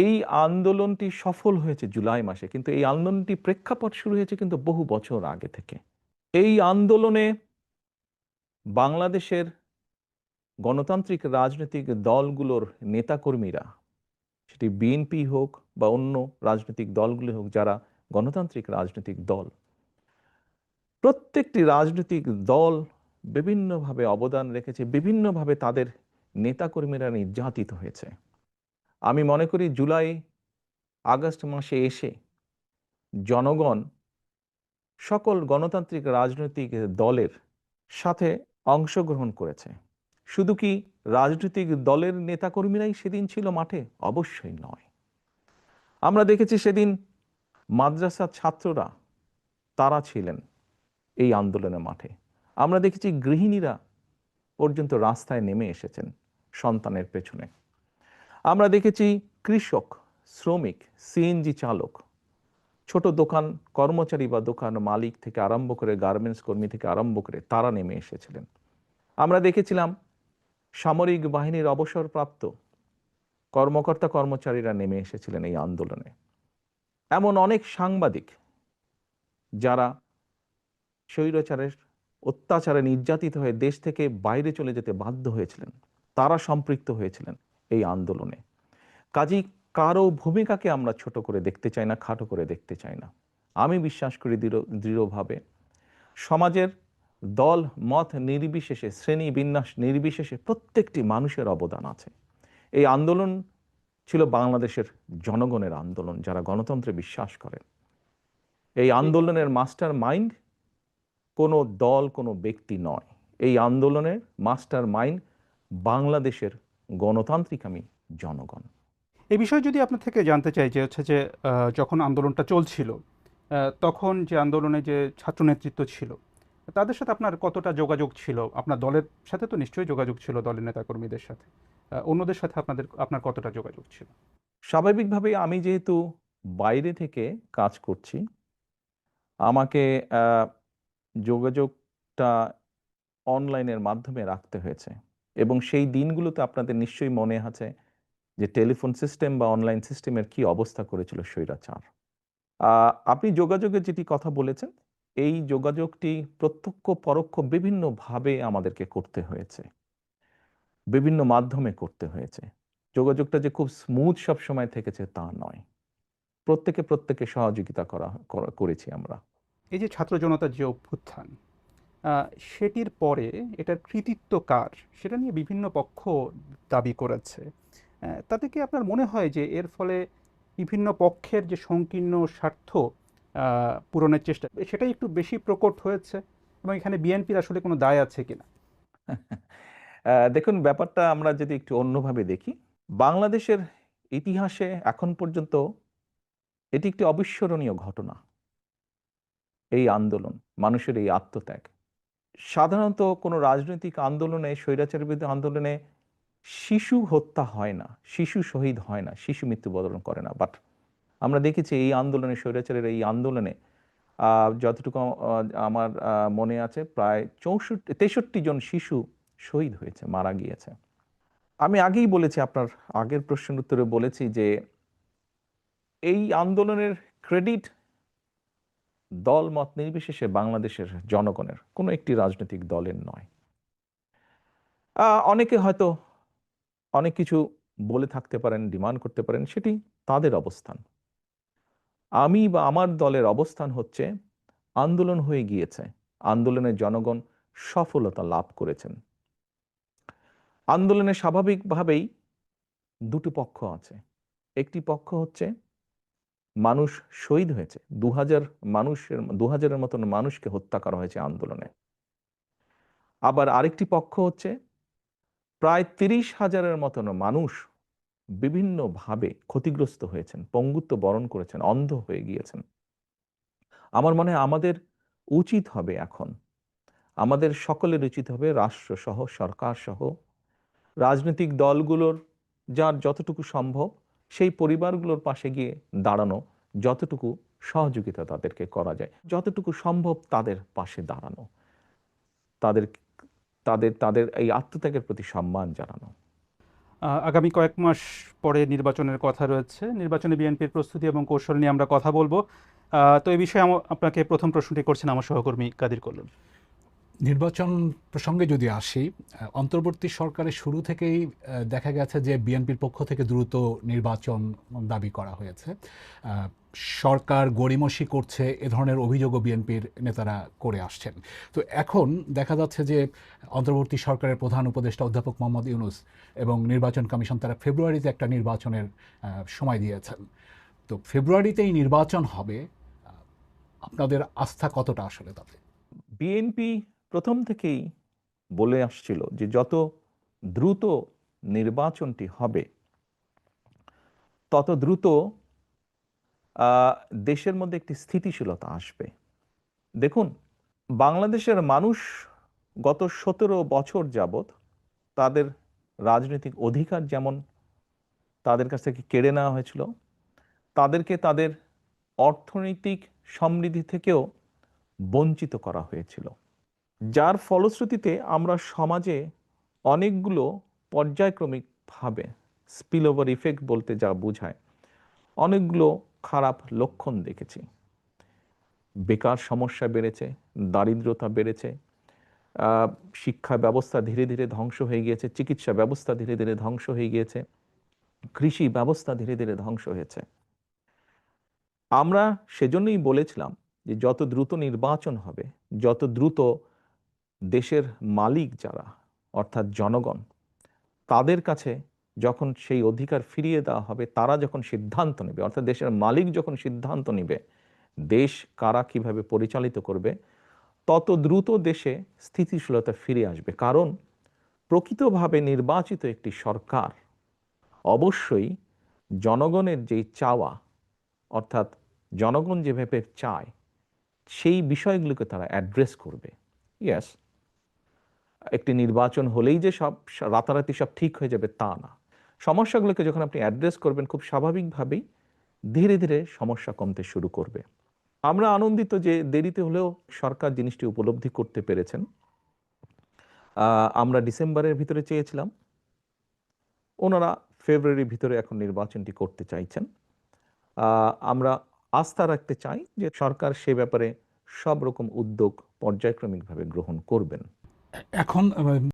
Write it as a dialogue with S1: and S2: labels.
S1: এই আন্দোলনটি সফল হয়েছে জুলাই মাসে, কিন্তু এই আন্দোলনটি প্রেক্ষাপট শুরু হয়েছে কিন্তু বহু বছর আগে থেকে। এই আন্দোলনে বাংলাদেশের গণতান্ত্রিক রাজনৈতিক দলগুলোর নেতাকর্মীরা, সেটি বিএনপি হোক বা অন্য রাজনৈতিক দলগুলো হোক, যারা গণতান্ত্রিক রাজনৈতিক দল, প্রত্যেকটি রাজনৈতিক দল বিভিন্নভাবে অবদান রেখেছে, বিভিন্নভাবে তাদের নেতাকর্মীরা নির্যাতিত হয়েছে। আমি মনে করি জুলাই, আগস্ট মাসে এসে জনগণ, সকল গণতান্ত্রিক রাজনৈতিক দলের সাথে অংশগ্রহণ করেছে। শুধু কি রাজনৈতিক দলের নেতাকর্মীরাই সেদিন ছিল মাঠে? অবশ্যই নয়। আমরা দেখেছি সেদিন মাদ্রাসার ছাত্ররা, তারা ছিলেন এই আন্দোলনের মাঠে। আমরা দেখেছি গৃহিণীরা পর্যন্ত রাস্তায় নেমে এসেছেন সন্তানের পেছনে। আমরা দেখেছি কৃষক, শ্রমিক সিএনজি চালক। ছোট দোকান কর্মচারী বা দোকান মালিক থেকে আরম্ভ করে গার্মেন্টস কর্মী থেকে আরম্ভ করে তারা নেমে এসেছিলেন। আমরা দেখেছিলাম সামরিক বাহিনীর অবসরপ্রাপ্ত কর্মকর্তা কর্মচারীরা নেমে এসেছিলেন এই আন্দোলনে। এমন অনেক সাংবাদিক যারা স্বৈরাচারের অত্যাচারে নির্যাতিত হয়ে দেশ থেকে বাইরে চলে যেতে বাধ্য হয়েছিলেন, তারা সম্পৃক্ত হয়েছিলেন। এই আন্দোলনে। কাজী কারও ভূমিকাকে আমরা ছোট করে দেখতে চাই না, খাটো করে দেখতে চাই না। আমি বিশ্বাস করি দৃঢ়, দৃঢ়ভাবে সমাজের দল, মত নির্বিশেষে, শ্রেণি বিন্যাস নির্বিশেষে প্রত্যেকটি মানুষের অবদান আছে। এই আন্দোলন ছিল বাংলাদেশের জনগণের আন্দোলন, যারা গণতন্ত্রে বিশ্বাস করেন এই আন্দোলনের মাস্টার মাইন্ড কোনো দল, কোনো ব্যক্তি নয়। এই আন্দোলনের মাস্টার মাইন্ড বাংলাদেশের গণতান্ত্রিক আমি জনগণ।
S2: এই বিষয়ে যদি আপনার থেকে জানতে চাই যে হচ্ছে যে যখন আন্দোলনটা চলছিল তখন যে আন্দোলনে যে ছাত্র নেতৃত্ব ছিল তাদের সাথে আপনার কতটা যোগাযোগ ছিল? আপনার দলের সাথে তো নিশ্চয়ই যোগাযোগ ছিল দলের নেতাকর্মীদের সাথে। অন্যদের সাথে আপনাদের আপনার কতটা যোগাযোগ ছিল?
S1: স্বাভাবিকভাবে আমি যেহেতু বাইরে থেকে কাজ করছি আমাকে যোগাযোগটা অনলাইনের মাধ্যমে রাখতে হয়েছে। এবং সেই দিনগুলোতে আপনাদের নিশ্চয়ই মনে আছে যে টেলিফোন সিস্টেম বা অনলাইন সিস্টেমের কি অবস্থা করেছিল স্বৈরাচার। আপনি যোগাযোগের যেটি কথা বলেছেন, এই যোগাযোগটি প্রত্যক্ষ, পরোক্ষ বিভিন্নভাবে আমাদেরকে করতে হয়েছে। বিভিন্ন মাধ্যমে করতে হয়েছে। যোগাযোগটা যে খুব স্মুথ সব সময় থেকেছে তা নয়। প্রত্যেকে প্রত্যেকে সহযোগিতা করা, করা- করেছি আমরা।
S2: এই যে ছাত্র জনতার যে অভ্যুত্থান সেটির পরে এটার কৃতিত্ব কার? সেটা নিয়ে বিভিন্ন পক্ষ দাবি করেছে। তাতে কি আপনার মনে হয় যে এর ফলে বিভিন্ন পক্ষের যে সংকীর্ণ স্বার্থ পূরণের চেষ্টা, সেটাই একটু বেশি প্রকট হয়েছে? এবং এখানে বিএনপির আসলে কোনো দায় আছে কিনা
S1: দেখুন, ব্যাপারটা আমরা যদি একটু অন্যভাবে দেখি, বাংলাদেশের ইতিহাসে এখন পর্যন্ত এটি একটি অবিস্মরণীয় ঘটনা। এই আন্দোলন, মানুষের এই আত্মত্যাগ। সাধারণত কোনো রাজনৈতিক আন্দোলনে স্বৈরাচার বিরুদ্ধে আন্দোলনে শিশু হত্যা হয় না, শিশু শহীদ হয় না, শিশু মৃত্যুবরণ করে না। বাট আমরা দেখেছি এই আন্দোলনে, স্বৈরাচারের এই আন্দোলনে যতটুকু আমার মনে আছে, প্রায় চৌষট্টি, তেষট্টি জন শিশু শহীদ হয়েছে, মারা গিয়েছে। আমি আগেই বলেছি, আপনার আগের প্রশ্নের উত্তরে বলেছি যে এই আন্দোলনের ক্রেডিট দল মত নির্বিশেষে বাংলাদেশের জনগণের কোনো একটি রাজনৈতিক দলের নয়। অনেকে হয়তো অনেক কিছু বলে থাকতে পারেন, ডিমান্ড করতে পারেন, সেটি তাদের অবস্থান। আমি বা আমার দলের অবস্থান হচ্ছে, আন্দোলন হয়ে গিয়েছে, আন্দোলনের জনগণ সফলতা লাভ করেছেন। আন্দোলনে স্বাভাবিকভাবেই দুটো পক্ষ আছে। একটি পক্ষ হচ্ছে মানুষ শহীদ হয়েছে। দু হাজার মানুষের দু হাজারের মতন মানুষকে হত্যা করা হয়েছে আন্দোলনে। আবার আরেকটি পক্ষ হচ্ছে, প্রায় তিরিশ হাজারের মতন মানুষ বিভিন্নভাবে ক্ষতিগ্রস্ত হয়েছেন, পঙ্গুত্ব বরণ করেছেন, অন্ধ হয়ে গিয়েছেন। আমার মনে হয় আমাদের উচিত হবে এখন, আমাদের সকলের উচিত হবে রাষ্ট্র সহ সরকার সহ রাজনৈতিক দলগুলোর, যার যতটুকু সম্ভব সেই পরিবারগুলোর পাশে গিয়ে দাঁড়ানো যতটুকু সহযোগিতা তাদেরকে করা যায়, যতটুকু সম্ভব তাদের পাশে দাঁড়ানো। তাদের তাদের তাদের এই আত্মত্যাগের প্রতি সম্মান জানানো।
S2: আগামী কয়েক মাস পরে নির্বাচনের কথা রয়েছে। নির্বাচনে বিএনপির প্রস্তুতি এবং কৌশল নিয়ে আমরা কথা বলব। তো এই বিষয়ে আপনাকে প্রথম প্রশ্নটি করছেন আমার সহকর্মী কাদির কল্লম
S3: নির্বাচন প্রসঙ্গে যদি আসি অন্তর্বর্তী সরকারের শুরু থেকেই দেখা গেছে যে বিএনপির পক্ষ থেকে দ্রুত নির্বাচন দাবি করা হয়েছে। সরকার গড়িমসি করছে, এ ধরনের অভিযোগও বিএনপির নেতারা করে আসছেন। তো এখন দেখা যাচ্ছে যে অন্তর্বর্তী সরকারের প্রধান উপদেষ্টা অধ্যাপক মোহাম্মদ ইউনুস এবং নির্বাচন কমিশন তারা ফেব্রুয়ারিতে একটা নির্বাচনের সময় দিয়েছেন। তো ফেব্রুয়ারিতেই নির্বাচন হবে আপনাদের আস্থা কতটা আসলে তাতে?
S1: বিএনপি প্রথম থেকেই বলে আসছিল যে যত দ্রুত নির্বাচনটি হবে, তত দ্রুত দেশের মধ্যে একটি স্থিতিশীলতা আসবে। দেখুন, বাংলাদেশের মানুষ গত সতেরো বছর যাবৎ তাদের রাজনৈতিক অধিকার যেমন তাদের কাছ থেকে কেড়ে নেওয়া হয়েছিল, তাদেরকে তাদের অর্থনৈতিক সমৃদ্ধি থেকেও বঞ্চিত করা হয়েছিল। যার ফলশ্রুতিতে আমরা সমাজে অনেকগুলো পর্যায়ক্রমিকভাবে স্পিল ওভার ইফেক্ট বলতে যা বোঝায়, অনেকগুলো খারাপ লক্ষণ দেখেছি। বেকার সমস্যা বেড়েছে, দারিদ্রতা বেড়েছে শিক্ষা ব্যবস্থা ধীরে ধীরে ধ্বংস হয়ে গিয়েছে, চিকিৎসা ব্যবস্থা ধীরে ধীরে ধ্বংস হয়ে গিয়েছে, কৃষি ব্যবস্থা ধীরে ধীরে ধ্বংস হয়েছে। আমরা সেজন্যই বলেছিলাম যে যত দ্রুত নির্বাচন হবে, যত দ্রুত দেশের মালিক যারা, অর্থাৎ জনগণ, তাদের কাছে যখন সেই অধিকার ফিরিয়ে দেওয়া হবে, তারা যখন সিদ্ধান্ত নেবে, অর্থাৎ দেশের মালিক যখন সিদ্ধান্ত নেবে, দেশ কারা কীভাবে পরিচালিত করবে, তত দ্রুত দেশে স্থিতিশীলতা ফিরে আসবে। কারণ প্রকৃতভাবে নির্বাচিত একটি সরকার অবশ্যই জনগণের যেই চাওয়া, অর্থাৎ জনগণ যেভাবে চায়, সেই বিষয়গুলোকে তারা অ্যাড্রেস করবে। ইয়েস একটি নির্বাচন হলেই যে সব রাতারাতি সব ঠিক হয়ে যাবে তা না। সমস্যাগুলোকে যখন আপনি অ্যাড্রেস করবেন, খুব স্বাভাবিকভাবেই ধীরে ধীরে সমস্যা কমতে শুরু করবে। আমরা আনন্দিত যে দেরিতে হলেও সরকার জিনিসটি উপলব্ধি করতে পেরেছেন। আমরা ডিসেম্বরের ভিতরে চেয়েছিলাম। ওনারা ফেব্রুয়ারির ভিতরে এখন নির্বাচনটি করতে চাইছেন। আমরা আস্থা রাখতে চাই যে সরকার সে ব্যাপারে সব রকম উদ্যোগ পর্যায়ক্রমিকভাবে গ্রহণ করবেন।
S3: এখন আহ,